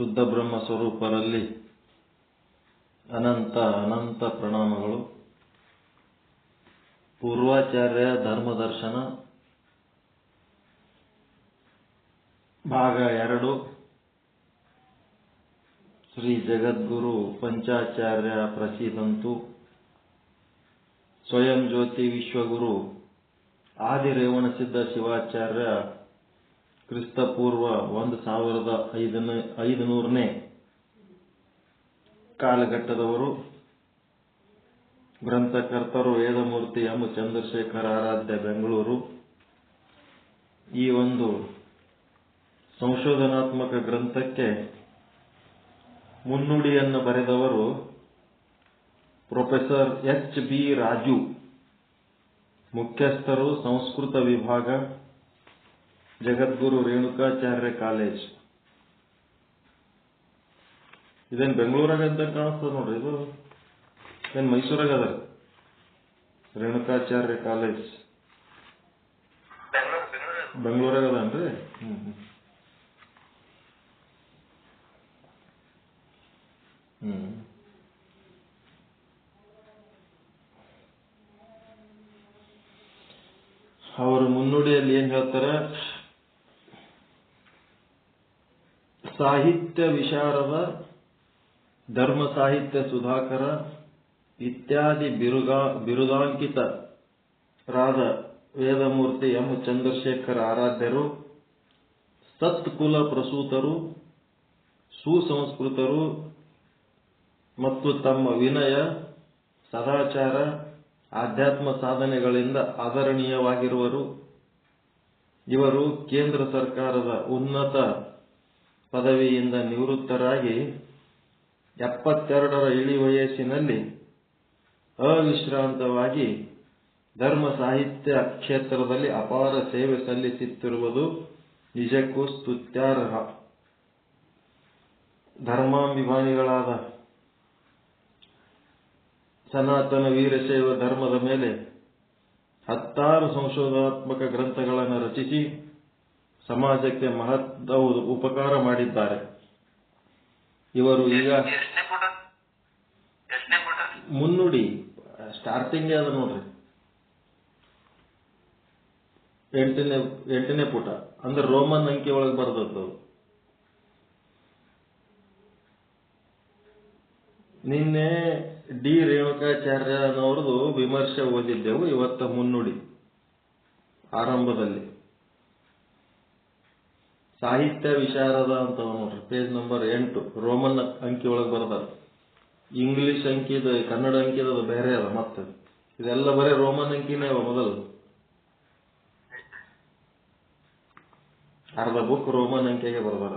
ಶುದ್ಧ ಬ್ರಹ್ಮ ಸ್ವರೂಪರಲ್ಲಿ ಅನಂತ ಅನಂತ ಪ್ರಣಾಮಗಳು. ಪೂರ್ವಾಚಾರ್ಯ ಧರ್ಮದರ್ಶನ. ಭಾಗ ಎರಡು. ಶ್ರೀ ಜಗದ್ಗುರು ಪಂಚಾಚಾರ್ಯ ಪ್ರಸಿದಂತು. ಸ್ವಯಂ ಜ್ಯೋತಿ ವಿಶ್ವಗುರು. ಆದಿರೇವಣಸಿದ್ಧ ಶಿವಾಚಾರ್ಯ ಕ್ರಿಸ್ತಪೂರ್ವ ಒಂದು ಸಾವಿರದ ಐದನೇ, ಐದುನೂರನೇ ಕಾಲಘಟ್ಟದವರು. ಗ್ರಂಥಕರ್ತರು ವೇದಮೂರ್ತಿ ಎಂ. ಚಂದ್ರಶೇಖರ ಆರಾಧ್ಯ, ಬೆಂಗಳೂರು. ಈ ಒಂದು ಸಂಶೋಧನಾತ್ಮಕ ಗ್ರಂಥಕ್ಕೆ ಮುನ್ನುಡಿಯನ್ನು ಬರೆದವರು ಪ್ರೊಫೆಸರ್ ಎಚ್ ಬಿ ರಾಜು, ಮುಖ್ಯಸ್ಥರು ಸಂಸ್ಕೃತ ವಿಭಾಗ. ಜಗದ್ಗುರು ರೇಣುಕಾಚಾರ್ಯ ಕಾಲೇಜ್. ಇದೇನು ಬೆಂಗಳೂರಾಗ ಅಂತ ಕಾಣಿಸ್ತದೆ ನೋಡ್ರಿ ಇದು. ಏನ್ ಮೈಸೂರಾಗ ಅದ? ರೇಣುಕಾಚಾರ್ಯ ಕಾಲೇಜ್. ಬೆಂಗಳೂರಾಗ ಅದನ್ರಿ ಹ್ಮ್. ಹ್ಮ್. ಅವರು ಮುನ್ನುಡಿಯಲ್ಲಿ ಏನ್ ಹೇಳ್ತಾರೆ? ಸಾಹಿತ್ಯ ವಿಶಾರದ ಧರ್ಮ ಸಾಹಿತ್ಯ ಸುಧಾಕರ, ಇತ್ಯಾದಿ ಬಿರುಗಾ, ಬಿರುದಾಂಕಿತರಾದ ವೇದಮೂರ್ತಿ ಎಂ ಚಂದ್ರಶೇಖರ ಆರಾಧ್ಯರು, ಸತ್ಕುಲ ಪ್ರಸೂತರು, ಸುಸಂಸ್ಕೃತರು ಮತ್ತು ತಮ್ಮ ವಿನಯ, ಸದಾಚಾರ, ಆಧ್ಯಾತ್ಮ ಸಾಧನೆಗಳಿಂದ ಆದರಣೀಯವಾಗಿರುವರು. ಇವರು ಕೇಂದ್ರ ಸರ್ಕಾರದ ಉನ್ನತ ಪದವಿಯಿಂದ ನಿವೃತ್ತರಾಗಿ ಎಪ್ಪತ್ತೆರಡರ ಇಳಿ ವಯಸ್ಸಿನಲ್ಲಿ ಅವಿಶ್ರಾಂತವಾಗಿ ಧರ್ಮ ಸಾಹಿತ್ಯ ಕ್ಷೇತ್ರದಲ್ಲಿ ಅಪಾರ ಸೇವೆ ಸಲ್ಲಿಸುತ್ತಿರುವುದು ನಿಜಕ್ಕೂ ಸ್ತುತ್ಯಾರ್ಹ. ಧರ್ಮಾಭಿಮಾನಿಗಳಾದ ಸನಾತನ ವೀರಶೈವ ಧರ್ಮದ ಮೇಲೆ ಹತ್ತಾರು ಸಂಶೋಧನಾತ್ಮಕ ಗ್ರಂಥಗಳನ್ನು ರಚಿಸಿ ಸಮಾಜಕ್ಕೆ ಮಹತ್ವ ಉಪಕಾರ ಮಾಡಿದ್ದಾರೆ. ಇವರು ಈಗ ಮುನ್ನುಡಿ ಸ್ಟಾರ್ಟಿಂಗ್ ಅದ ನೋಡ್ರಿ. ಎಂಟನೇ ಎಂಟನೇ ಪುಟ ಅಂದ್ರೆ ರೋಮನ್ ಅಂಕಿ ಒಳಗೆ ಬರ್ದದ್ದು ನಿನ್ನೆ ಡಿ ರೇಣುಕಾಚಾರ್ಯನವ್ರದ್ದು ವಿಮರ್ಶೆ ಓದಿದ್ದೆವು ಇವತ್ತ ಮುನ್ನುಡಿ ಆರಂಭದಲ್ಲಿ. ಸಾಹಿತ್ಯ ವಿಶಾರದ ಅಂತ ನೋಡ್ರಿ. ಪೇಜ್ ನಂಬರ್ ಎಂಟು. ರೋಮನ್ ಅಂಕಿ ಒಳಗೆ ಬರ್ದಾರ ಇಂಗ್ಲಿಷ್ ಅಂಕಿದ ಕನ್ನಡ ಅಂಕಿದ ಬೇರೆ ಅದ ಮತ್ತೆ. ಇದೆಲ್ಲ ಬರೀ ರೋಮನ್ ಅಂಕಿನೇ ಅವ ಮೊದಲು. ಅರ್ಧ ಬುಕ್ ರೋಮನ್ ಅಂಕಿಗೆ ಬರ್ದಾರ.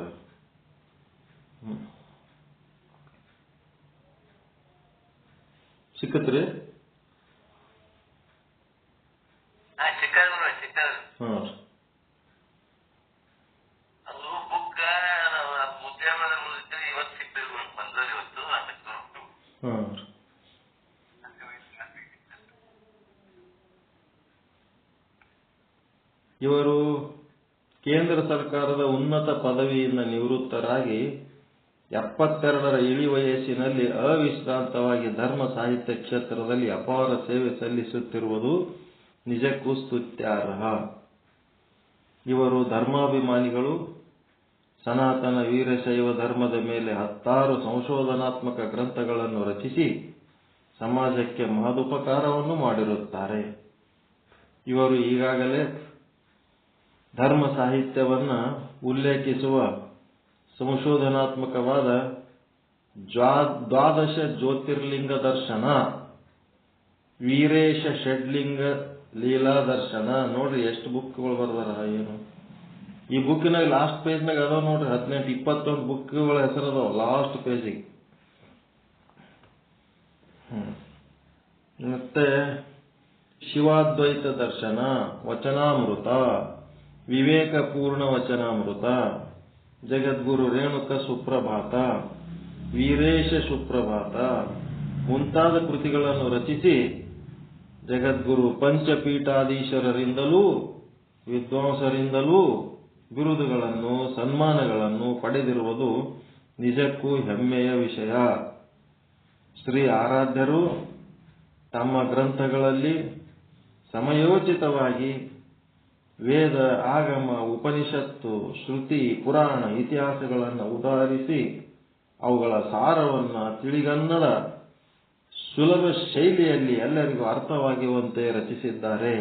ಹ್ಮ್. ಸಿಕ್ಕತ್ರಿ? ಹಾ ಇವರು ಕೇಂದ್ರ ಸರ್ಕಾರದ ಉನ್ನತ ಪದವಿಯಿಂದ ನಿವೃತ್ತರಾಗಿ ಎಪ್ಪತ್ತೆರಡರ ಇಳಿ ವಯಸ್ಸಿನಲ್ಲಿ ಅವಿಶ್ರಾಂತವಾಗಿ ಧರ್ಮ ಸಾಹಿತ್ಯ ಕ್ಷೇತ್ರದಲ್ಲಿ ಅಪಾರ ಸೇವೆ ಸಲ್ಲಿಸುತ್ತಿರುವುದು ನಿಜಕ್ಕೂ ಸ್ತುತ್ಯಾರ್ಹ. ಇವರು ಧರ್ಮಾಭಿಮಾನಿಗಳು ಸನಾತನ ವೀರಶೈವ ಧರ್ಮದ ಮೇಲೆ ಹತ್ತಾರು ಸಂಶೋಧನಾತ್ಮಕ ಗ್ರಂಥಗಳನ್ನು ರಚಿಸಿ ಸಮಾಜಕ್ಕೆ ಮಹದುಪಕಾರವನ್ನು ಮಾಡಿರುತ್ತಾರೆ. ಇವರು ಈಗಾಗಲೇ ಧರ್ಮ ಸಾಹಿತ್ಯವನ್ನು ಉಲ್ಲೇಖಿಸುವ ಸಂಶೋಧನಾತ್ಮಕವಾದ ದ್ವಾದಶ ಜ್ಯೋತಿರ್ಲಿಂಗ ದರ್ಶನ, ವೀರೇಶ ಷಡ್ಲಿಂಗ ಲೀಲಾ ದರ್ಶನ. ನೋಡ್ರಿ, ಎಷ್ಟು ಬುಕ್ಗಳು ಬರ್ದಾರ, ಏನು? ಈ ಬುಕ್ಕಿನಾಗ ಲಾಸ್ಟ್ ಪೇಜ್ನಾಗ ಅದಾವ ನೋಡ್ರಿ, ಹದಿನೆಂಟು, ಇಪ್ಪತ್ತೊಂದು ಬುಕ್ಗಳ ಹೆಸರು ಅದಾವ ಲಾಸ್ಟ್ ಪೇಜಿಗೆ ಮತ್ತೆ, ಶಿವಾದ್ವೈತ ದರ್ಶನ, ವಚನಾಮೃತ ವಿವೇಕ ಪೂರ್ಣ ವಚನಾಮೃತ, ಜಗದ್ಗುರು ರೇಣುಕ ಸುಪ್ರಭಾತ, ವೀರೇಶ ಸುಪ್ರಭಾತ, ಮುಂತಾದ ಕೃತಿಗಳನ್ನು ರಚಿಸಿ ಜಗದ್ಗುರು ಪಂಚಪೀಠಾಧೀಶರರಿಂದಲೂ, ವಿದ್ವಾಂಸರಿಂದಲೂ ಬಿರುದುಗಳನ್ನು, ಸನ್ಮಾನಗಳನ್ನು ಪಡೆದಿರುವುದು ನಿಜಕ್ಕೂ ಹೆಮ್ಮೆಯ ವಿಷಯ. ಶ್ರೀ ಆರಾಧ್ಯರು ತಮ್ಮ ಗ್ರಂಥಗಳಲ್ಲಿ ಸಮಯೋಚಿತವಾಗಿ ವೇದ ಆಗಮ, ಉಪನಿಷತ್ತು, ಶ್ರುತಿ, ಪುರಾಣ ಇತಿಹಾಸಗಳನ್ನು ಉದಾಹರಿಸಿ ಅವುಗಳ ಸಾರವನ್ನು ತಿಳಿಗನ್ನಡ ಸುಲಭ ಶೈಲಿಯಲ್ಲಿ ಎಲ್ಲರಿಗೂ ಅರ್ಥವಾಗುವಂತೆ ರಚಿಸಿದ್ದಾರೆ.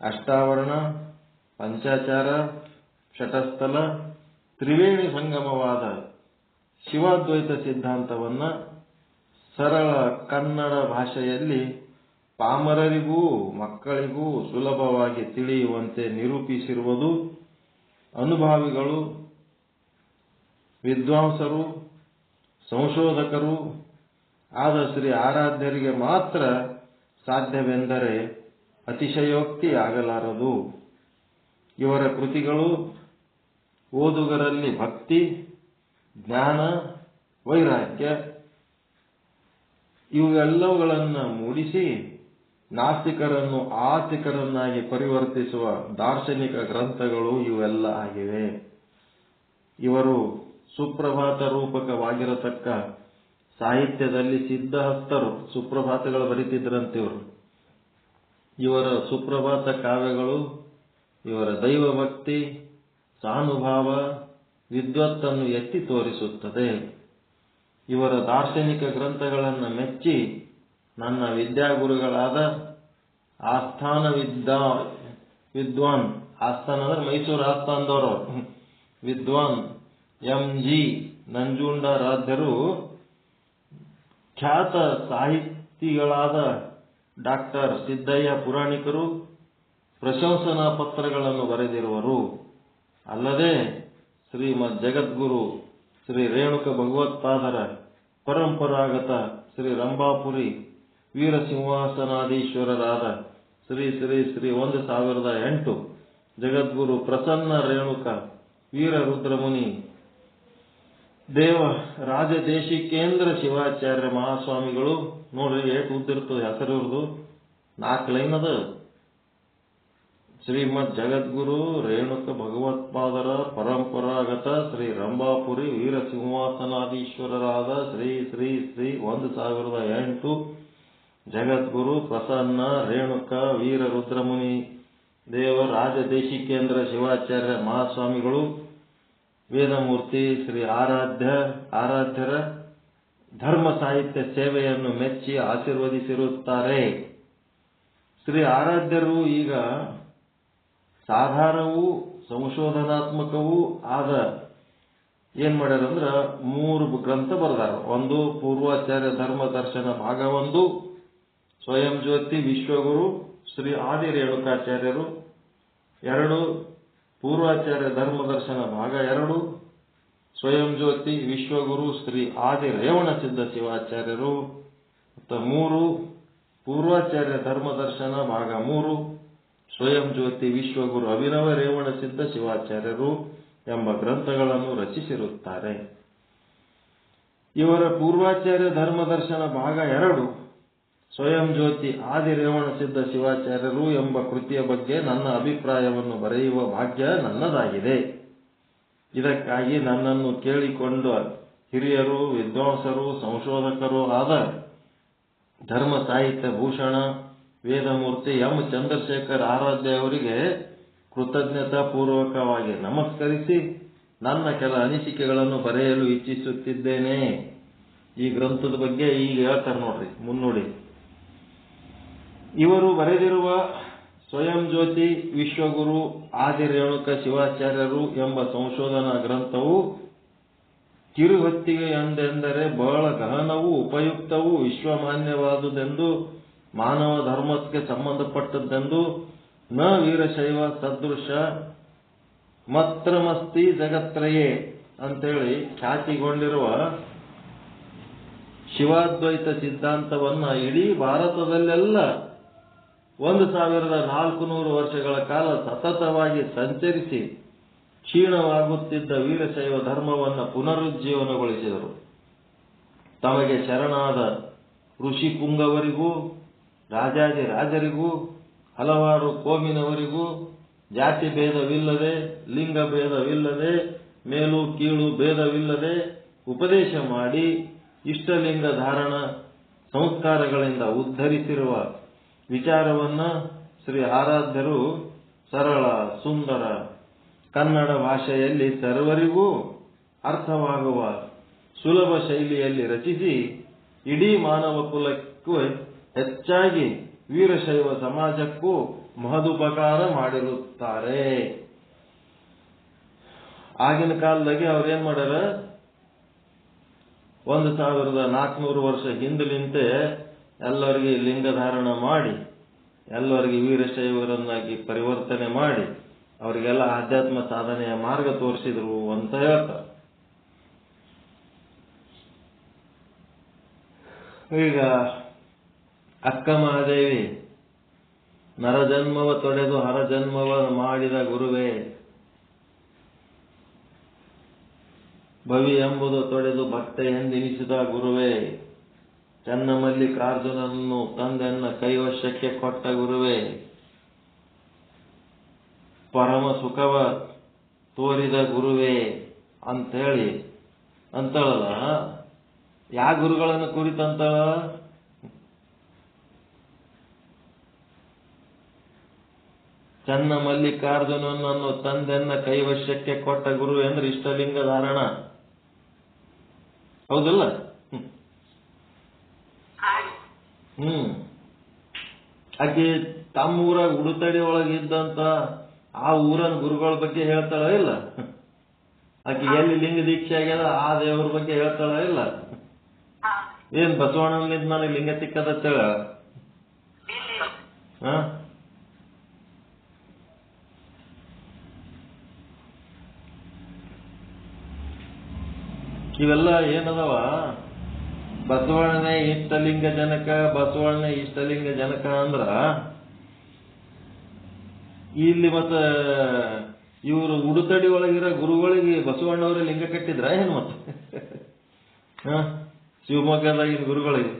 ಅಷ್ಟಾವರಣ, ಪಂಚಾಚಾರ ಷಟಸ್ಥಲ ತ್ರಿವೇಣಿ ಸಂಗಮವಾದ ಶಿವಾದ್ವೈತ ಸಿದ್ಧಾಂತವನ್ನ ಸರಳ ಕನ್ನಡ ಭಾಷೆಯಲ್ಲಿ ಪಾಮರರಿಗೂ ಮಕ್ಕಳಿಗೂ ಸುಲಭವಾಗಿ ತಿಳಿಯುವಂತೆ ನಿರೂಪಿಸಿರುವುದು ಅನುಭಾವಿಗಳು, ವಿದ್ವಾಂಸರು, ಸಂಶೋಧಕರು, ಆದ ಶ್ರೀ ಆರಾಧ್ಯರಿಗೆ ಮಾತ್ರ ಸಾಧ್ಯವೆಂದರೆ ಅತಿಶಯೋಕ್ತಿ ಆಗಲಾರದು. ಇವರ ಕೃತಿಗಳು ಓದುಗರಲ್ಲಿ ಭಕ್ತಿ, ಜ್ಞಾನ, ವೈರಾಗ್ಯ ಇವೆಲ್ಲವುಗಳನ್ನು ಮೂಡಿಸಿ ನಾಸ್ತಿಕರನ್ನು ಆಸ್ತಿಕರನ್ನಾಗಿ ಪರಿವರ್ತಿಸುವ ದಾರ್ಶನಿಕ ಗ್ರಂಥಗಳು ಇವೆಲ್ಲ ಆಗಿವೆ. ಇವರು ಸುಪ್ರಭಾತ ರೂಪಕವಾಗಿರತಕ್ಕ ಸಾಹಿತ್ಯದಲ್ಲಿ ಸಿದ್ಧಹಸ್ತರು ಸುಪ್ರಭಾತಗಳು ಬರೀತಿದ್ರಂತೆ ಇವರು ಇವರ ಸುಪ್ರಭಾತ ಕಾವ್ಯಗಳು, ಇವರ ದೈವ ಭಕ್ತಿ ಸಾನುಭಾವ ವಿದ್ವತ್ತನ್ನು ಎತ್ತಿ ತೋರಿಸುತ್ತದೆ. ಇವರ ದಾರ್ಶನಿಕ ಗ್ರಂಥಗಳನ್ನು ಮೆಚ್ಚಿ ನನ್ನ ವಿದ್ಯಾಗುರುಗಳಾದ ಆಸ್ಥಾನ ವಿದ್ವಾನ್, ಆಸ್ಥಾನ ಅಂದ್ರೆ ಮೈಸೂರು ಆಸ್ಥಾನದವರು, ವಿದ್ವಾನ್ ಎಂ ಜಿ ನಂಜುಂಡರಾಧ್ಯರು ಖ್ಯಾತ ಸಾಹಿತಿಗಳಾದ ಡಾಕ್ಟರ್ ಸಿದ್ದಯ್ಯ ಪುರಾಣಿಕರು ಪ್ರಶಂಸನಾ ಪತ್ರಗಳನ್ನು ಬರೆದಿರುವರು. ಅಲ್ಲದೆ ಶ್ರೀಮದ್ ಜಗದ್ಗುರು ಶ್ರೀ ರೇಣುಕ ಭಗವತ್ಪಾದರ ಪರಂಪರಾಗತ ಶ್ರೀ ರಂಭಾಪುರಿ ವೀರಸಿಂಹಾಸನಾಧೀಶ್ವರರಾದ ಶ್ರೀ ಶ್ರೀ ಶ್ರೀ ಒಂದು ಸಾವಿರದ ಎಂಟು ಜಗದ್ಗುರು ಪ್ರಸನ್ನ ರೇಣುಕ ವೀರರುದ್ರಮುನಿ ದೇವ ರಾಜದೇಶಿಕೇಂದ್ರ ಶಿವಾಚಾರ್ಯ ಮಹಾಸ್ವಾಮಿಗಳು ನೋಡ್ರಿ ಏಟ್ ಉದ್ದಿರ್ತದೆ ಹೆಸರು ನಾಲ್ಕು ಲೈನ್ ಅದ. ಶ್ರೀಮದ್ ಜಗದ್ಗುರು ರೇಣುಕ ಭಗವತ್ಪಾದರ ಪರಂಪರಾಗತ ಶ್ರೀ ರಂಭಾಪುರಿ ವೀರ ಸಿಂಹಾಸನಾಧೀಶ್ವರರಾದ ಶ್ರೀ ಶ್ರೀ ಶ್ರೀ ಒಂದು ಸಾವಿರದ ಎಂಟು ಜಗದ್ಗುರು ಪ್ರಸನ್ನ ರೇಣುಕ ವೀರ ರುದ್ರಮುನಿ ದೇವ ರಾಜದೇಶಿಕೇಂದ್ರ ಶಿವಾಚಾರ್ಯ ಮಹಾಸ್ವಾಮಿಗಳು ವೇದಮೂರ್ತಿ ಶ್ರೀ ಆರಾಧ್ಯ ಆರಾಧ್ಯರ ಧರ್ಮ ಸಾಹಿತ್ಯ ಸೇವೆಯನ್ನು ಮೆಚ್ಚಿ ಆಶೀರ್ವದಿಸಿರುತ್ತಾರೆ. ಶ್ರೀ ಆರಾಧ್ಯರು ಈಗ ಸಾಧಾರಣವೂ ಸಂಶೋಧನಾತ್ಮಕವೂ ಆದ ಏನ್ ಮಾಡ್ಯಾರ ಅಂದ್ರ ಮೂರು ಗ್ರಂಥ ಬರೆದಾರ. ಒಂದು ಪೂರ್ವಾಚಾರ್ಯ ಧರ್ಮ ದರ್ಶನ ಭಾಗ ಒಂದು ಸ್ವಯಂ ಜ್ಯೋತಿ ವಿಶ್ವಗುರು ಶ್ರೀ ಆದಿ ರೇಣುಕಾಚಾರ್ಯರು ಎರಡು ಪೂರ್ವಾಚಾರ್ಯ ಧರ್ಮ ದರ್ಶನ ಭಾಗ ಎರಡು, ಸ್ವಯಂ ಜ್ಯೋತಿ ವಿಶ್ವಗುರು ಶ್ರೀ ಆದಿ ರೇವಣ ಸಿದ್ಧ ಶಿವಾಚಾರ್ಯರು, ಮತ್ತು ಮೂರು ಪೂರ್ವಾಚಾರ್ಯ ಧರ್ಮ ದರ್ಶನ ಭಾಗ ಮೂರು. ಸ್ವಯಂ ಜ್ಯೋತಿ ವಿಶ್ವಗುರು ಅಭಿನವ ರೇವಣ ಸಿದ್ಧ ಶಿವಾಚಾರ್ಯರು ಎಂಬ ಗ್ರಂಥಗಳನ್ನು ರಚಿಸಿರುತ್ತಾರೆ. ಇವರ ಪೂರ್ವಾಚಾರ್ಯ ಧರ್ಮದರ್ಶನ ಭಾಗ ಎರಡು, ಸ್ವಯಂ ಜ್ಯೋತಿ ಆದಿ ರೇವಣ ಸಿದ್ಧ ಶಿವಾಚಾರ್ಯರು ಎಂಬ ಕೃತಿಯ ಬಗ್ಗೆ ನನ್ನ ಅಭಿಪ್ರಾಯವನ್ನು ಬರೆಯುವ ಭಾಗ್ಯ ನನ್ನದಾಗಿದೆ. ಇದಕ್ಕಾಗಿ ನನ್ನನ್ನು ಕೇಳಿಕೊಂಡ ಹಿರಿಯರು, ವಿದ್ವಾಂಸರು, ಸಂಶೋಧಕರು ಆದ ಧರ್ಮ ಸಾಹಿತ್ಯ ಭೂಷಣ ವೇದಮೂರ್ತಿ ಎಂ ಚಂದ್ರಶೇಖರ್ ಆರಾಧ್ಯ ಅವರಿಗೆ ಕೃತಜ್ಞತಾ ಪೂರ್ವಕವಾಗಿ ನಮಸ್ಕರಿಸಿ ನನ್ನ ಕೆಲ ಅನಿಸಿಕೆಗಳನ್ನು ಬರೆಯಲು ಇಚ್ಛಿಸುತ್ತಿದ್ದೇನೆ. ಈ ಗ್ರಂಥದ ಬಗ್ಗೆ ಈಗ ಹೇಳ್ತಾರೆ ನೋಡ್ರಿ, ಮುನ್ನುಡಿ. ಇವರು ಬರೆದಿರುವ ಸ್ವಯಂ ಜ್ಯೋತಿ ವಿಶ್ವಗುರು ಆದಿರೇಣುಕ ಶಿವಾಚಾರ್ಯರು ಎಂಬ ಸಂಶೋಧನಾ ಗ್ರಂಥವು ಕಿರುಹೊತ್ತಿಗೆ ಎಂದೆಂದರೆ ಬಹಳ ಗಹನವೂ ಉಪಯುಕ್ತವೂ ವಿಶ್ವಮಾನ್ಯವಾದುದೆಂದು ಮಾನವ ಧರ್ಮಕ್ಕೆ ಸಂಬಂಧಪಟ್ಟದ್ದೆಂದು ನ ವೀರಶೈವ ಸದೃಶ ಮತ್ರಮಸ್ತಿ ಜಗತ್ರಯೇ ಅಂತೇಳಿ ಖ್ಯಾತಿಗೊಂಡಿರುವ ಶಿವಾದ್ವೈತ ಸಿದ್ಧಾಂತವನ್ನ ಇಡೀ ಭಾರತದಲ್ಲೆಲ್ಲ ಒಂದು ಸಾವಿರದ ನಾಲ್ಕು ನೂರು ವರ್ಷಗಳ ಕಾಲ ಸತತವಾಗಿ ಸಂಚರಿಸಿ ಕ್ಷೀಣವಾಗುತ್ತಿದ್ದ ವೀರಶೈವ ಧರ್ಮವನ್ನು ಪುನರುಜ್ಜೀವನಗೊಳಿಸಿದರು. ತಮಗೆ ಶರಣಾದ ಋಷಿ ಪುಂಗವರಿಗೂ ರಾಜಾದಿ ರಾಜರಿಗೂ, ಹಲವಾರು ಕೋಮಿನವರಿಗೂ, ಜಾತಿ ಭೇದವಿಲ್ಲದೆ, ಲಿಂಗ ಭೇದವಿಲ್ಲದೆ, ಮೇಲು ಕೀಳು ಭೇದವಿಲ್ಲದೆ ಉಪದೇಶ ಮಾಡಿ ಇಷ್ಟಲಿಂಗ ಧಾರಣ ಸಂಸ್ಕಾರಗಳಿಂದ ಉದ್ಧರಿಸಿರುವ ವಿಚಾರವನ್ನ ಶ್ರೀ ಆರಾಧ್ಯರು ಸರಳ, ಸುಂದರ ಕನ್ನಡ ಭಾಷೆಯಲ್ಲಿ ಸರ್ವರಿಗೂ ಅರ್ಥವಾಗುವ ಸುಲಭ ಶೈಲಿಯಲ್ಲಿ ರಚಿಸಿ ಇಡೀ ಮಾನವ ಕುಲಕ್ಕೂ ಹೆಚ್ಚಾಗಿ ವೀರಶೈವ ಸಮಾಜಕ್ಕೂ ಮಹದುಪಕಾರ ಮಾಡಿರುತ್ತಾರೆ. ಆಗಿನ ಕಾಲದಾಗೆ ಅವ್ರೇನ್ ಮಾಡ್ಯಾರ? ಒಂದು ಸಾವಿರದ ನಾಲ್ಕುನೂರು ವರ್ಷ ಹಿಂದಲಿಂತೆ ಎಲ್ಲರಿಗೆ ಲಿಂಗ ಧಾರಣ ಮಾಡಿ, ಎಲ್ಲರಿಗೆ ವೀರಶೈವರನ್ನಾಗಿ ಪರಿವರ್ತನೆ ಮಾಡಿ, ಅವರಿಗೆಲ್ಲ ಆಧ್ಯಾತ್ಮ ಸಾಧನೆಯ ಮಾರ್ಗ ತೋರಿಸಿದ್ರು ಅಂತ ಹೇಳ್ತಾರೆ. ಈಗ ಅಕ್ಕ ಮಹಾದೇವಿ ನರಜನ್ಮವ ತೊಡೆದು ಹರಜನ್ಮವ ಮಾಡಿದ ಗುರುವೇ, ಭವಿ ಎಂಬುದು ತೊಡೆದು ಭಕ್ತ ಎಂದೆನಿಸಿದ ಗುರುವೇ ಚನ್ನಮಲ್ಲಿಕಾರ್ಜುನನ್ನು ತಂದೆನ್ನ ಕೈವಶಕ್ಕೆ ಕೊಟ್ಟ ಗುರುವೇ, ಪರಮ ಸುಖವ ತೋರಿದ ಗುರುವೇ ಅಂತೇಳಿ ಅಂತಳಲ್ಲ, ಯಾ ಗುರುಗಳನ್ನು ಕುರಿತಂತಳ? ಚನ್ನ ಮಲ್ಲಿಕಾರ್ಜುನನನ್ನು ತಂದೆನ್ನ ಕೈವಶಕ್ಕೆ ಕೊಟ್ಟ ಗುರು ಎಂದ್ರೆ ಇಷ್ಟಲಿಂಗ ಧಾರಣ. ಹೌದಲ್ಲ? ಹ್ಮ್. ಆಕೆ ತಮ್ಮ ಊರಾಗ ಉಡುತಡಿ ಒಳಗಿದ್ದಂತ ಆ ಊರನ್ ಗುರುಗಳ ಬಗ್ಗೆ ಹೇಳ್ತಾಳ ಇಲ್ಲ? ಆಕೆ ಎಲ್ಲಿ ಲಿಂಗ ದೀಕ್ಷೆ ಆಗ್ಯದ ಆ ದೇವ್ರ ಬಗ್ಗೆ ಹೇಳ್ತಾಳ ಇಲ್ಲ? ಏನ್ ಬಸವಣ್ಣನಿಂದ ನನಗೆ ಲಿಂಗ ಸಿಕ್ಕದತ್ತೇಳ ಹಾ? ಇವೆಲ್ಲ ಏನದವ? ಬಸವಣ್ಣನೇ ಇಷ್ಟಲಿಂಗ ಜನಕ, ಬಸವಣ್ಣನೇ ಇಷ್ಟಲಿಂಗ ಜನಕ ಅಂದ್ರ ಇಲ್ಲಿ ಮತ್ತ ಇವರು ಉಡುತಡಿ ಒಳಗಿರೋ ಗುರುಗಳಿಗೆ ಬಸವಣ್ಣವರೇ ಲಿಂಗ ಕಟ್ಟಿದ್ರ ಏನ್ ಮತ್ತೆ? ಶಿವಮೊಗ್ಗದಾಗಿನ ಗುರುಗಳಿಗೆ.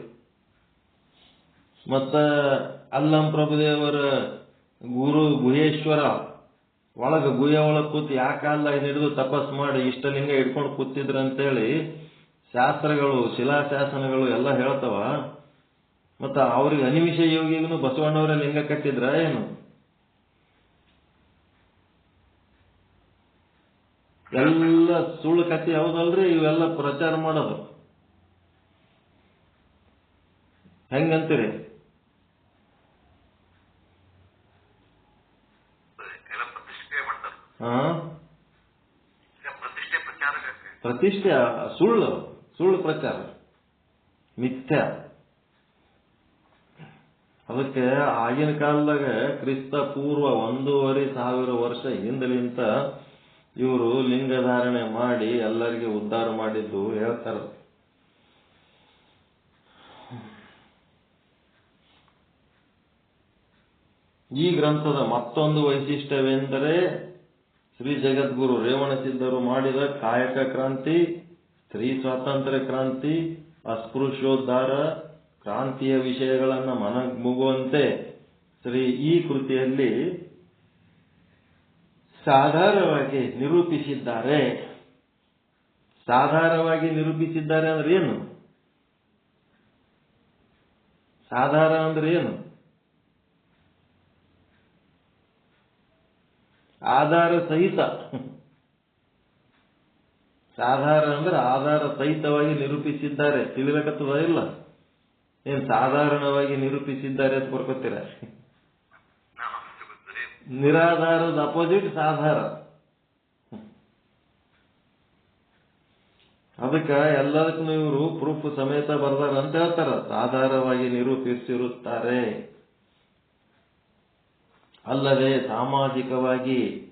ಮತ್ತ ಅಲ್ಲಂ ಪ್ರಭುದೇವರ ಗುರು ಗುಹೇಶ್ವರ ಒಳಗ ಗುಹೆ ಒಳಗ್ ಕೂತು ಯಾಕಲ್ಲ ಹಿಡಿದು ತಪಸ್ ಮಾಡಿ ಇಷ್ಟಲಿಂಗ ಇಟ್ಕೊಂಡು ಕೂತಿದ್ರು ಅಂತೇಳಿ ಶಾಸ್ತ್ರಗಳು, ಶಿಲಾಶಾಸನಗಳು ಎಲ್ಲ ಹೇಳ್ತವ. ಮತ್ತ ಅವ್ರಿಗೆ ಅನಿಮಿಷ ಯೋಗಿಗೂ ಬಸವಣ್ಣವರ ಲಿಂಗ ಕಟ್ಟಿದ್ರ ಏನು? ಎಲ್ಲ ಸುಳ್ಳು ಕತ್ತಿ ಹೌದಲ್ರಿ? ಇವೆಲ್ಲ ಪ್ರಚಾರ ಮಾಡೋದು. ಹೆಂಗಂತೀರಿ ಎಲ್ಲ ಪ್ರತಿಷ್ಠೆ ಮಾಡ್ತಾರೆ ಹಾ ಈಗ ಪ್ರತಿಷ್ಠೆ ಸುಳ್ಳು ಸುಳ್ಳು ಪ್ರಚಾರ. ಮಿಥ್ಯ. ಅದಕ್ಕೆ ಆಗಿನ ಕಾಲದಾಗ ಕ್ರಿಸ್ತ ಪೂರ್ವ ಒಂದೂವರೆ ಸಾವಿರ ವರ್ಷ ಹಿಂದಲಿಂತ ಇವರು ಲಿಂಗ ಧಾರಣೆ ಮಾಡಿ ಎಲ್ಲರಿಗೆ ಉದ್ಧಾರ ಮಾಡಿದ್ದು ಹೇಳ್ತಾರ. ಈ ಗ್ರಂಥದ ಮತ್ತೊಂದು ವೈಶಿಷ್ಟ್ಯವೆಂದರೆ ಶ್ರೀ ಜಗದ್ಗುರು ರೇವಣಸಿದ್ಧರು ಮಾಡಿದ ಕಾಯಕ ಕ್ರಾಂತಿ, ಸ್ತ್ರೀ ಸ್ವಾತಂತ್ರ್ಯ ಕ್ರಾಂತಿ, ಅಸ್ಪೃಶ್ಯೋದ್ಧಾರ ಕ್ರಾಂತಿಯ ವಿಷಯಗಳನ್ನು ಮನಮುಗುವಂತೆ ಶ್ರೀ ಈ ಕೃತಿಯಲ್ಲಿ ಸಾಧಾರವಾಗಿ ನಿರೂಪಿಸಿದ್ದಾರೆ. ಸಾಧಾರವಾಗಿ ನಿರೂಪಿಸಿದ್ದಾರೆ ಅಂದ್ರೆ ಏನು? ಸಾಧಾರ ಅಂದ್ರೆ ಏನು? ಆಧಾರ ಸಹಿತ. ಸಾಧಾರಣ ಅಂದ್ರೆ ಆಧಾರ ಸಹಿತವಾಗಿ ನಿರೂಪಿಸಿದ್ದಾರೆ. ತಿಳಿಬೇಕತ್ತದ ಇಲ್ಲ. ಏನ್ ಸಾಧಾರಣವಾಗಿ ನಿರೂಪಿಸಿದ್ದಾರೆ ಅಂತ ಬರ್ಕೋತೀರ? ನಿರಾಧಾರದ ಅಪೋಸಿಟ್ ಸಾಧಾರ. ಅದಕ್ಕ ಎಲ್ಲದಕ್ಕೂ ಇವರು ಪ್ರೂಫ್ ಸಮೇತ ಬರ್ದಾರ ಅಂತ ಹೇಳ್ತಾರ. ಸಾಧಾರವಾಗಿ ನಿರೂಪಿಸಿರುತ್ತಾರೆ. ಅಲ್ಲದೆ ಸಾಮಾಜಿಕವಾಗಿ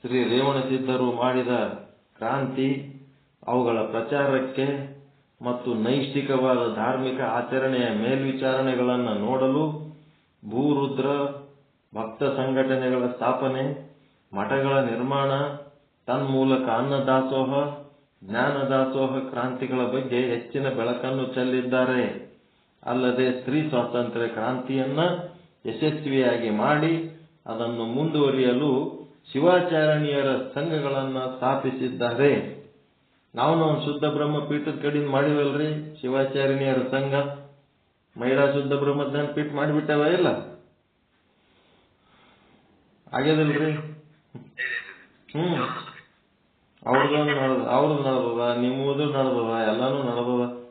ಶ್ರೀ ರೇವಣಸಿದ್ಧರು ಮಾಡಿದ ಕ್ರಾಂತಿ ಅವುಗಳ ಪ್ರಚಾರಕ್ಕೆ ಮತ್ತು ನೈಷ್ಠಿಕವಾದ ಧಾರ್ಮಿಕ ಆಚರಣೆಯ ಮೇಲ್ವಿಚಾರಣೆಗಳನ್ನು ನೋಡಲು ಭೂರುದ್ರ, ಭಕ್ತ ಸಂಘಟನೆಗಳ ಸ್ಥಾಪನೆ, ಮಠಗಳ ನಿರ್ಮಾಣ, ತನ್ಮೂಲಕ ಅನ್ನದಾಸೋಹ, ಜ್ಞಾನದಾಸೋಹ ಕ್ರಾಂತಿಗಳ ಬಗ್ಗೆ ಹೆಚ್ಚಿನ ಬೆಳಕನ್ನು ಚೆಲ್ಲಿದ್ದಾರೆ. ಅಲ್ಲದೆ ಸ್ತ್ರೀ ಸ್ವಾತಂತ್ರ್ಯ ಕ್ರಾಂತಿಯನ್ನ ಯಶಸ್ವಿಯಾಗಿ ಮಾಡಿ ಅದನ್ನು ಮುಂದುವರಿಯಲು ಶಿವಾಚಾರಣಿಯರ ಸಂಘಗಳನ್ನ ಸ್ಥಾಪಿಸಿದ್ದಾರೆ. ನಾವು ನಾವು ಶುದ್ಧ ಬ್ರಹ್ಮ ಪೀಠದ ಕಡಿಂದ ಮಾಡಿವಲ್ರಿ ಶಿವಾಚಾರಣಿಯರ ಸಂಘ? ಮಹಿಳಾ ಶುದ್ಧ ಬ್ರಹ್ಮಜ್ಞಾನ ಪೀಠ ಮಾಡಿಬಿಟ್ಟವ ಇಲ್ಲ? ಆಗ್ಯದಲ್ರಿ? ಹ್ಮ್. ಅವ್ರದ್ದು ನಡೆದ ಅವ್ರದ್ದು ನಡೆದದ ನಿಮ್ಮದು ನಡೆದದ, ಎಲ್ಲಾನು ನಡೆದದ.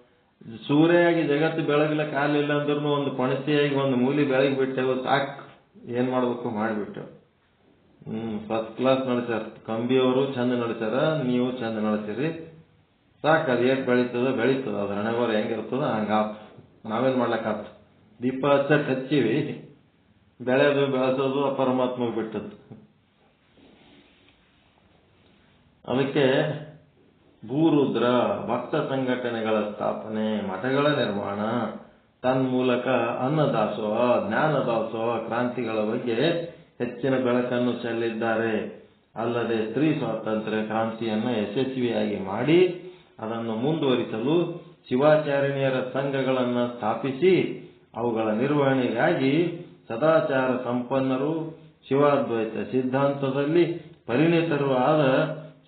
ಸೂರ್ಯಾಗಿ ಜಗತ್ತು ಬೆಳಗಿಲ್ಲ ಕಾಲಿಲ್ಲ ಅಂದ್ರೂ ಒಂದು ಪಣಸಿಯಾಗಿ ಒಂದು ಮೂಲಿ ಬೆಳಗ್ಗೆ ಬಿಟ್ಟೆವು ಏನ್ ಮಾಡ್ಬೇಕು ಮಾಡಿಬಿಟ್ಟು. ಹ್ಮ್ ಫಸ್ಟ್ ಕ್ಲಾಸ್ ನಡೆಸ್ಯಾರ ಕಂಬಿಯವರು ಚಂದ ನಡೆಸ್ಯಾರ ನೀವು ಚಂದ ನಡೆಸಿರಿ ಸಾಕು, ಅದು ಏಟ್ ಬೆಳೀತದ ಬೆಳೀತದ. ಅದ್ರ ಹಣೆಬರ ಹೆಂಗಿರ್ತದ ಹಂಗಾತ್ ನಾವೇನ್ ಮಾಡ್ಲಕ್ಕಾತ್ ದೀಪ ಹಚ್ಚಕ್ ಹಚ್ಚಿವಿ. ಬೆಳೆದು, ಬೆಳೆಸೋದು ಪರಮಾತ್ಮ ಬಿಟ್ಟದ್ದು. ಅದಕ್ಕೆ ಭೂರುದ್ರ ಭಕ್ತ ಸಂಘಟನೆಗಳ ಸ್ಥಾಪನೆ, ಮಠಗಳ ನಿರ್ಮಾಣ. ತನ್ಮೂಲಕ ಅನ್ನದಾಸೋಹ ಜ್ಞಾನದಾಸೋಹ ಕ್ರಾಂತಿಗಳ ಬಗ್ಗೆ ಹೆಚ್ಚಿನ ಬೆಳಕನ್ನು ಚೆಲ್ಲಿದ್ದಾರೆ. ಅಲ್ಲದೆ ಸ್ತ್ರೀ ಸ್ವಾತಂತ್ರ್ಯ ಕ್ರಾಂತಿಯನ್ನು ಯಶಸ್ವಿಯಾಗಿ ಮಾಡಿ ಅದನ್ನು ಮುಂದುವರಿಸಲು ಶಿವಾಚಾರ್ಯಣಿಯರ ಸಂಘಗಳನ್ನು ಸ್ಥಾಪಿಸಿ ಅವುಗಳ ನಿರ್ವಹಣೆಗಾಗಿ ಸದಾಚಾರ ಸಂಪನ್ನರು ಶಿವಾದ್ವೈತ ಸಿದ್ಧಾಂತದಲ್ಲಿ ಪರಿಣಿತರು ಆದ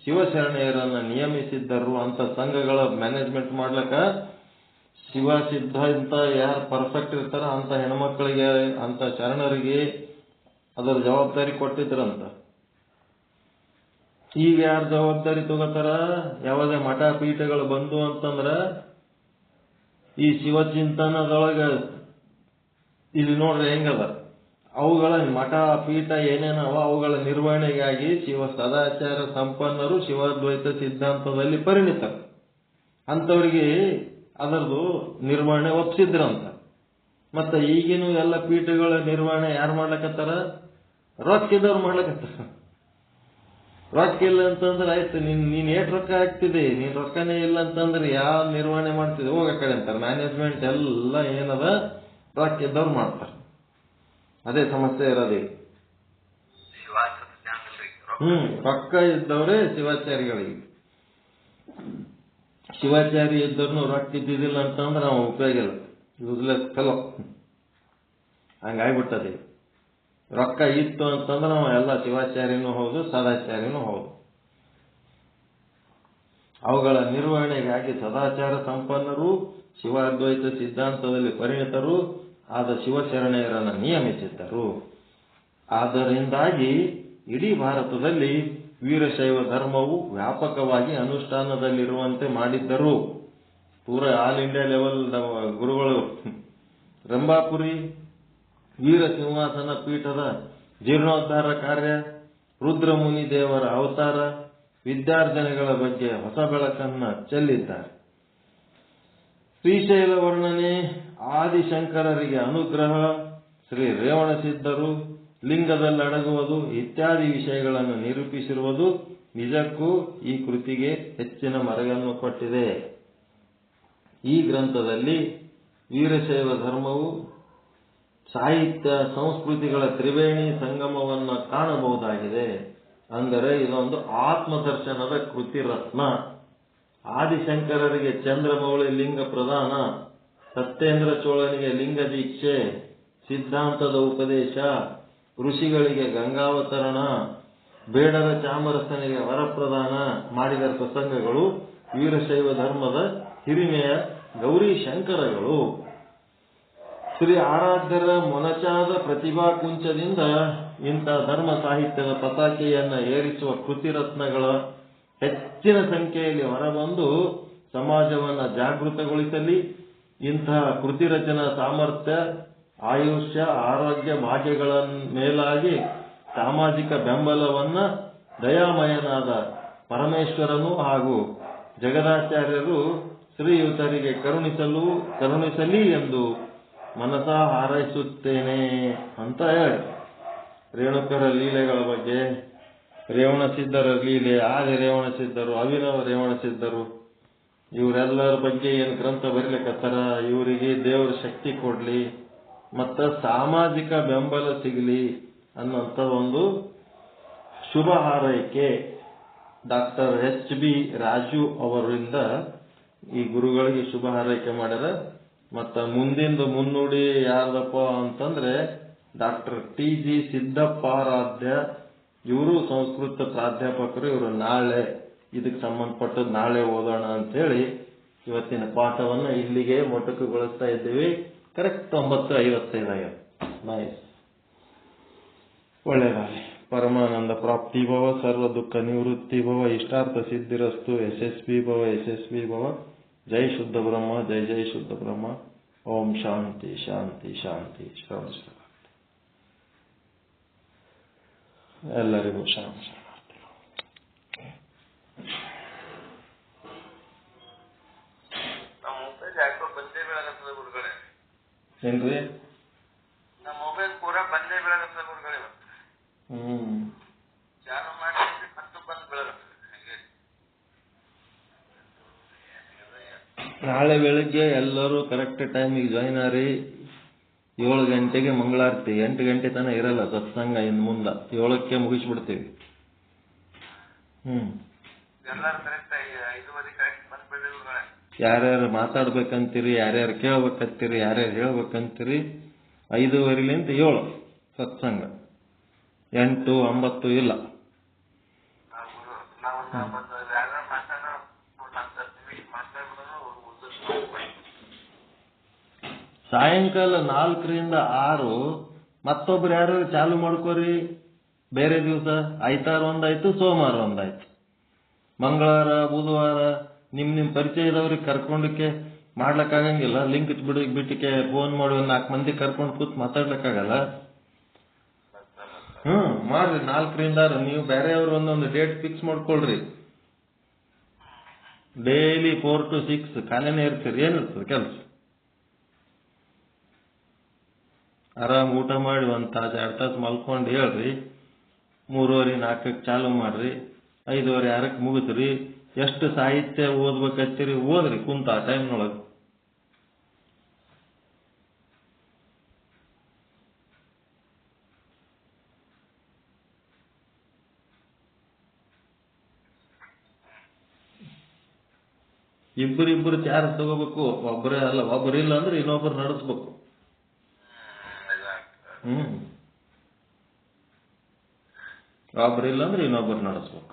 ಶಿವಶರಣೆಯರನ್ನು ನಿಯಮಿಸಿದ್ದರು ಅಂತ ಸಂಘಗಳ ಮ್ಯಾನೇಜ್ಮೆಂಟ್ ಮಾಡ್ಲಕ್ಕ ಶಿವ ಸಿದ್ಧಾಂತ ಯಾರು ಪರ್ಫೆಕ್ಟ್ ಇರ್ತಾರ ಅಂತ ಹೆಣ್ಮಕ್ಳಿಗೆ ಅಂತ ಶರಣರಿಗೆ ಅದರ ಜವಾಬ್ದಾರಿ ಕೊಟ್ಟಿದ್ರಂತ. ಈಗ ಯಾರು ಜವಾಬ್ದಾರಿ ತಗೋತಾರ? ಯಾವುದೇ ಮಠ ಪೀಠಗಳು ಬಂದು ಅಂತಂದ್ರ ಈ ಶಿವ ಚಿಂತನದೊಳಗ ಇಲ್ಲಿ ನೋಡ್ರಿ ಹೆಂಗದ? ಅವುಗಳ ಮಠ ಪೀಠ ಏನೇನವ? ಅವುಗಳ ನಿರ್ವಹಣೆಗಾಗಿ ಶಿವ ಸದಾಚಾರ ಸಂಪನ್ನರು ಶಿವಾದ್ವೈತ ಸಿದ್ಧಾಂತದಲ್ಲಿ ಪರಿಣಿತ ಅಂಥವ್ರಿಗೆ ಅದರದು ನಿರ್ವಹಣೆ ಒಪ್ಸಿದ್ರಂತ. ಮತ್ತೆ ಈಗಿನ ಎಲ್ಲ ಪೀಠಗಳ ನಿರ್ವಹಣೆ ಯಾರು ಮಾಡ್ಲಕತ್ತಾರ? ಇದ್ದವ್ರು ಮಾಡ್ಲಕತ್ತಾರ. ರೊಕ್ಕ ಇಲ್ಲ ಅಂತಂದ್ರೆ ಆಯ್ತು ನೀನ್ ನೀನ್ ಏಟ್ ರೊಕ್ಕ ಹಾಕ್ತಿದೆ ನೀನ್ ರೊಕ್ಕನೇ ಇಲ್ಲ ಅಂತಂದ್ರೆ ಯಾವ ನಿರ್ವಹಣೆ ಮಾಡ್ತಿದ್ದೆ ಹೋಗ ಕಡೆ ಅಂತಾರೆ. ಮ್ಯಾನೇಜ್ಮೆಂಟ್ ಎಲ್ಲ ಏನದ? ರೊಕ್ಕ ಇದ್ದವ್ರು ಮಾಡ್ತಾರೆ. ಅದೇ ಸಮಸ್ಯೆ ಇರೋದೇ ಹ್ಮ್ ರೊಕ್ಕ ಇದ್ದವರೇ ಶಿವಾಚಾರಿಗಳಿಗೆ ಶಿವಾಚಾರಿ ಇದ್ದರೂ ರೊಟ್ಟಿ ಇದ್ದಿದ್ದಿಲ್ಲ ಅಂತಂದ್ರೆ ನಾವು ಉಪಯೋಗ ಇಲ್ಲ. ಯೂಸ್ಲೆಸ್ ಫೆಲೋ ಹಂಗಾಗ್ಬಿಟ್ಟದೆ. ರೊಕ್ಕ ಇತ್ತು ಅಂತಂದ್ರೆ ನಾವು ಎಲ್ಲ ಶಿವಾಚಾರ್ಯನೂ ಹೌದು, ಸದಾಚಾರ್ಯನೂ ಹೌದು. ಅವುಗಳ ನಿರ್ವಹಣೆಗಾಗಿ ಸದಾಚಾರ ಸಂಪನ್ನರು, ಶಿವಾದ್ವೈತ ಸಿದ್ಧಾಂತದಲ್ಲಿ ಪರಿಣಿತರು ಆದ ಶಿವಶರಣೆಯರನ್ನು ನಿಯಮಿಸಿದ್ದರು. ಆದ್ದರಿಂದಾಗಿ ಇಡೀ ಭಾರತದಲ್ಲಿ ವೀರಶೈವ ಧರ್ಮವು ವ್ಯಾಪಕವಾಗಿ ಅನುಷ್ಠಾನದಲ್ಲಿರುವಂತೆ ಮಾಡಿದ್ದರು ಪೂರ ಆಲ್ ಇಂಡಿಯಾ ಲೆವೆಲ್ ಗುರುಗಳು ರಂಭಾಪುರಿ, ವೀರ ಸಿಂಹಾಸನ ಪೀಠದ ಜೀರ್ಣೋದ್ಧಾರ ಕಾರ್ಯ ರುದ್ರಮುನಿ ದೇವರ ಅವತಾರ, ವಿದ್ಯಾರ್ಜನೆಗಳ ಬಗ್ಗೆ ಹೊಸ ಬೆಳಕನ್ನ ಚೆಲ್ಲಿದ್ದಾರೆ. ಶ್ರೀಶೈಲ ವರ್ಣನೆ ಆದಿಶಂಕರರಿಗೆ ಅನುಗ್ರಹ, ಶ್ರೀ ರೇವಣಸಿದ್ಧರು ಲಿಂಗದಲ್ಲಡಗುವುದು ಇತ್ಯಾದಿ ವಿಷಯಗಳನ್ನು ನಿರೂಪಿಸಿರುವುದು ನಿಜಕ್ಕೂ ಈ ಕೃತಿಗೆ ಹೆಚ್ಚಿನ ಮರೆಯನ್ನು ಕೊಟ್ಟಿದೆ. ಈ ಗ್ರಂಥದಲ್ಲಿ ವೀರಶೈವ ಧರ್ಮವು ಸಾಹಿತ್ಯ, ಸಂಸ್ಕೃತಿಗಳ ತ್ರಿವೇಣಿ ಸಂಗಮವನ್ನು ಕಾಣಬಹುದಾಗಿದೆ. ಅಂದರೆ ಇದೊಂದು ಆತ್ಮದರ್ಶನದ ಕೃತಿ ರತ್ನ ಆದಿಶಂಕರರಿಗೆ ಚಂದ್ರಮೌಳಿ ಲಿಂಗ ಪ್ರದಾನ ಸತ್ಯೇಂದ್ರ ಚೋಳನಿಗೆ ಲಿಂಗ ದೀಕ್ಷೆ, ಸಿದ್ಧಾಂತದ ಉಪದೇಶ ಋಷಿಗಳಿಗೆ ಗಂಗಾವತರಣ, ಬೇಡರ ಚಾಮರಸನಿಗೆ ವರಪ್ರದಾನ ಮಾಡಿದ ಪ್ರಸಂಗಗಳು ವೀರಶೈವ ಧರ್ಮದ ಹಿರಿಮೆಯ ಗೌರಿ ಶಂಕರಗಳು. ಶ್ರೀ ಆರಾಧ್ಯರ ಮೊನಚಾದ ಪ್ರತಿಭಾ ಕುಂಚದಿಂದ ಇಂಥ ಧರ್ಮ ಸಾಹಿತ್ಯದ ಪತಾಕೆಯನ್ನ ಏರಿಸುವ ಕೃತಿರತ್ನಗಳ ಹೆಚ್ಚಿನ ಸಂಖ್ಯೆಯಲ್ಲಿ ಹೊರಬಂದು ಸಮಾಜವನ್ನ ಜಾಗೃತಗೊಳಿಸಲಿ. ಇಂತಹ ಕೃತಿ ರಚನಾ ಸಾಮರ್ಥ್ಯ ಆಯುಷ್ಯ, ಆರೋಗ್ಯ ಭಾಗ್ಯಗಳ ಮೇಲಾಗಿ ಸಾಮಾಜಿಕ ಬೆಂಬಲವನ್ನ ದಯಾಮಯನಾದ ಪರಮೇಶ್ವರನು ಹಾಗೂ ಜಗದಾಚಾರ್ಯರು ಶ್ರೀಯುತರಿಗೆ ಕರುಣಿಸಲು, ಕರುಣಿಸಲಿ ಎಂದು ಮನಸ ಹಾರೈಸುತ್ತೇನೆ ಅಂತ ಹೇಳಿ. ರೇಣುಕರ ಲೀಲೆಗಳ ಬಗ್ಗೆ ರೇವಣಸಿದ್ಧರ ಲೀಲೆ, ಆದಿ ರೇವಣಸಿದ್ಧರು ಅಭಿನವ ರೇವಣಸಿದ್ಧರು ಇವರೆಲ್ಲರ ಬಗ್ಗೆ ಏನು ಗ್ರಂಥ ಬರೀಲಿಕ್ಕತ್ತಾರ ಇವರಿಗೆ ದೇವರ ಶಕ್ತಿ ಕೊಡ್ಲಿ. ಮತ್ತ ಸಾಮಾಜಿಕ ಬೆಂಬಲ ಸಿಗಲಿ ಅನ್ನುವಂತ ಒಂದು ಶುಭ ಹಾರೈಕೆ ಡಾಕ್ಟರ್ ಎಚ್ ಬಿ ರಾಜು ಅವರಿಂದ ಈ ಗುರುಗಳಿಗೆ ಶುಭ ಹಾರೈಕೆ ಮಾಡ್ಯಾರ. ಮತ್ತ ಮುಂದಿಂದು ಮುನ್ನುಡಿ ಯಾರದಪ್ಪ ಅಂತಂದ್ರೆ ಡಾಕ್ಟರ್ ಟಿ ಜಿ ಸಿದ್ದಪ್ಪಾರಾಧ್ಯ, ಇವರು ಸಂಸ್ಕೃತ ಪ್ರಾಧ್ಯಾಪಕರು, ಇವರು ನಾಳೆ ಇದಕ್ಕೆ ಸಂಬಂಧಪಟ್ಟ ನಾಳೆ ಓದೋಣ ಅಂತೇಳಿ ಇವತ್ತಿನ ಪಾಠವನ್ನು ಇಲ್ಲಿಗೆ ಮೊಟಕುಗೊಳಿಸ್ತಾ ಇದ್ದೀವಿ. ಕರೆಕ್ಟ್ ಒಂಬತ್ತು ಐವತ್ತೈದು ಆಗ್ಯದ ನೈಸ್ ಒಳ್ಳೆಯದಾಗಲಿ ಪರಮಾನಂದ ಪ್ರಾಪ್ತಿ ಭವ, ಸರ್ವ ದುಃಖ ನಿವೃತ್ತಿ ಭವ, ಇಷ್ಟಾರ್ಥ ಸಿದ್ಧಿರಸ್ತು, ಯಶಸ್ವಿ ಭವ ಯಶಸ್ವಿ ಭವ. ಜೈ ಶುದ್ಧ ಬ್ರಹ್ಮ, ಜೈ ಜೈ ಶುದ್ಧ ಬ್ರಹ್ಮ. ಓಂ ಶಾಂತಿ ಶಾಂತಿ ಶಾಂತಿ ಶ್ರಮ ಎಲ್ಲರಿಗೂ ಶಾಂತಿ ಶರಣಾರ್ಥಿ. ಏನ್ರಿ? ನಮ್ಮ ಮೊಬೈಲ್ ಪೂರಾ ಬಂದೇ ಬೀಳಕತ್ತದ ಗುರುಗಳೇ ಇವತ್ತು. ಹ್ಮ್. ಚಾಲು ಮಾಡಿದ್ರೆ ಮತ್ತು ಬಂದು ಬೀಳಕತ್ತದ ನಾಳೆ ಬೆಳಿಗ್ಗೆ ಎಲ್ಲರೂ ಕರೆಕ್ಟ್ ಟೈಮಿಗೆ ಜಾಯಿನ್ ಆರಿ. ಏಳು ಗಂಟೆಗೆ ಮಂಗಳಾರತಿ. ಎಂಟು ಗಂಟೆ ತನಕ ಇರಲ್ಲ ಸತ್ಸಂಗ ಇನ್ನು ಮುಂದ. ಏಳಕ್ಕೆ ಮುಗಿಸ್ಬಿಡ್ತೀವಿ. ಹ್ಮ್ ಎಲ್ಲರೂ ಕರೆಕ್ಟ್ ಐದುವರೆ ಕರೆಕ್ಟ್ ಬಂದ್ಬಿಡ್ರಿ ಗುರುಗಳೇ ಯಾರ್ಯಾರು ಮಾತಾಡ್ಬೇಕಂತೀರಿ, ಯಾರ್ಯಾರು ಕೇಳ್ಬೇಕಂತೀರಿ, ಯಾರ್ಯಾರು ಹೇಳ್ಬೇಕಂತೀರಿ, ಐದೂವರೆಲಿಂದ ಏಳು ಸತ್ಸಂಗ. ಎಂಟು, ಒಂಬತ್ತು ಇಲ್ಲ. ಸಾಯಂಕಾಲ ನಾಲ್ಕರಿಂದ ಆರು, ಮತ್ತೊಬ್ರು ಯಾರು ಚಾಲು ಮಾಡ್ಕೋರಿ? ಬೇರೆ ದಿವಸ, ಐತಾರ ಒಂದಾಯ್ತು ಸೋಮವಾರ ಒಂದಾಯ್ತು. ಮಂಗಳವಾರ, ಬುಧವಾರ ನಿಮ್ ನಿಮ್ ಪರಿಚಯದವ್ರಿಗೆ ಕರ್ಕೊಂಡಕ್ಕೆ ಮಾಡ್ಲಕ್ಕಾಗಂಗಿಲ್ಲ. ಲಿಂಕ್ ಬಿಡಿ ಬಿಟ್ಟಿಕೆ ಫೋನ್ ಮಾಡಿ ಒಂದ್ ನಾಲ್ಕು ಮಂದಿ ಕರ್ಕೊಂಡು ಕೂತ್ ಮಾತಾಡ್ಲಿಕ್ಕಾಗಲ್ಲ. ಹ್ಮ್, ಮಾಡ್ರಿ. ನಾಲ್ಕರಿಂದ ನೀವು ನೀವು ಬೇರೆಯವ್ರು ಒಂದೊಂದು ಡೇಟ್ ಫಿಕ್ಸ್ ಮಾಡ್ಕೊಳ್ರಿ. ಡೈಲಿ ಫೋರ್ ಟು ಸಿಕ್ಸ್ ಖಾಲಿನೇ ಇರ್ತೀರಿ. ಏನಿರ್ತದೆ ಕೆಲಸ? ಆರಾಮ್ ಊಟ ಮಾಡಿ ಒಂದ್ ತಾಸು, ಎರಡು ತಾಸು ಮಲ್ಕೊಂಡು ಹೇಳ್ರಿ. ಮೂರುವರೆ ನಾಲ್ಕಕ್ಕೆ ಚಾಲು ಮಾಡ್ರಿ. ಐದುವರೆ ಆರಕ್ಕೆ ಮುಗಿಸ್ರಿ ಎಷ್ಟು ಸಾಹಿತ್ಯ ಓದ್ಬೇಕತ್ತೀರಿ ಓದ್ರಿ, ಕುಂತ ಆ ಟೈಮ್ನೊಳಗೆ ಇಬ್ಬರಿಬ್ಬರು ಚಾರ್ಜ್ ತಗೋಬೇಕು ಒಬ್ಬರೇ ಅಲ್ಲ ಒಬ್ಬರು ಇಲ್ಲ ಅಂದ್ರೆ ಇನ್ನೊಬ್ಬರು ನಡೆಸ್ಬೇಕು. ಹ್ಮ್. ಒಬ್ಬರು ಇಲ್ಲ ಅಂದ್ರೆ ಇನ್ನೊಬ್ಬರು ನಡೆಸ್ಬೇಕು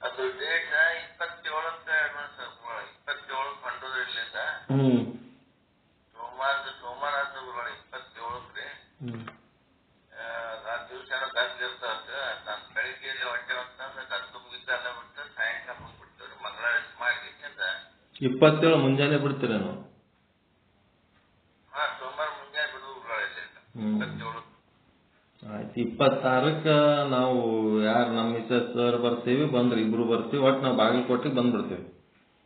ಅದು ಡೇಟ್ ಇಪ್ಪತ್ತೇಳಕ್ಕೆ ಇಪ್ಪತ್ತೇಳು ಕಂಡುದ್ರಲ್ಲಿಂದ ಹ್ಮ್ ಸೋಮವಾರ ಸೋಮವಾರ ಆದ ಗುರುಗಳು ಇಪ್ಪತ್ತೇಳಕ್ಕೆ ರೀ ಹ್ಮ್ ಆ ದಿವಸ ಏನೋ ಗದ್ದಲ ಇರ್ತಾವ ನಾನು ಬೆಳಿಗ್ಗೆ ಹೊಟ್ಟೆ ಅಂತಂದ್ರೆ ಗದ್ದು ಮುಗಿದ ಅಲ್ಲ ಬಿಟ್ಟು ಸಾಯಂಕಾಲ ಮುಗಿಸ್ಬಿಡ್ತೀವಿ ಮಂಗಳವಾರ ಮಾಡಿ ಅಂತ ಇಪ್ಪತ್ತೇಳು ಮುಂಜಾನೆ ಬಿಡ್ತೀರೇನು ಹಾ ಸೋಮವಾರ ಮುಂಜಾನೆ ಬಿಡುವ ಗುರುಗಳಲ್ಲಿ ಹ್ಮ್. ಇಪ್ಪತ್ತೇಳು. ಆಯ್ತು ಇಪ್ಪತ್ತಾರಕ್ಕ ನಾವು ಯಾರು ನಮ್ಮ ಮಿಸಸ್ ಸರ್ ಬರ್ತೀವಿ ಬಂದ್ರೆ ಇಬ್ರು ಬರ್ತೀವಿ ಒಟ್ಟು ನಾವು ಬಾಗಲಕೋಟೆಗೆ ಬಂದ್ಬಿಡ್ತೀವಿ.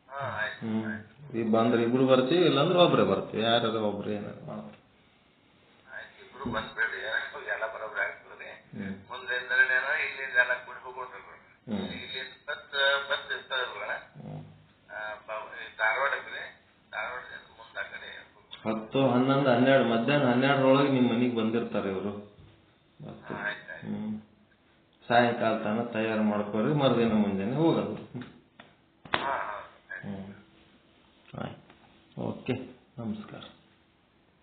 ಹಾ ಆಯ್ತು ಹ್ಮ್. ಬಂದ್ರೆ ಇಬ್ರು ಬರ್ತೀವಿ ಇಲ್ಲಾಂದ್ರೆ ಒಬ್ರೇ ಬರ್ತೀವಿ ಯಾರು ಒಬ್ರು ಏನಾರು ಮಾಡ್ತೀವಿ. ಆಯ್ತು ಇಬ್ರು ಎಲ್ಲ ಬರೋಬ್ರಿ ಆಗ್ತದ್ರಿ ಹ್ಮ್ ಮುಂದೆ ಏನೋ ಇಲ್ಲಿಂದ ಎಲ್ಲ ಬಿಟ್ಟು ಹೋಗ್ರಿ ಹ್ಮ್. ಇಲ್ಲಿಂದ ಬಸ್ ಬಸ್ ಇರ್ತಾವ ಗುರುಗಳ ಹ್ಮ್ ಧಾರವಾಡಕ್ಕೆ ಧಾರವಾಡದಿಂದ ಮುಂದೆ ಆ ಕಡೆ ಹತ್ತು ಹನ್ನೊಂದು ಹನ್ನೆರಡು ಮಧ್ಯಾಹ್ನ ಹನ್ನೆರಡರೊಳಗೆ ನಿಮ್ಮ ಮನೆಗೆ ಬಂದಿರ್ತಾರೆ ಇವರು. ಮತ್ತು ಹ್ಮ್. ಸಾಯಂಕಾಲ ತನಕ ತಯಾರು ಮಾಡ್ಕೊರಿ ಮರುದಿನ ಮುಂಜಾನೆ ಹೋಗೋದು. ಹಾ ಹಾ. ಹ್ಮ್. ಆಯ್ತು. ಓಕೆ. ನಮಸ್ಕಾರ.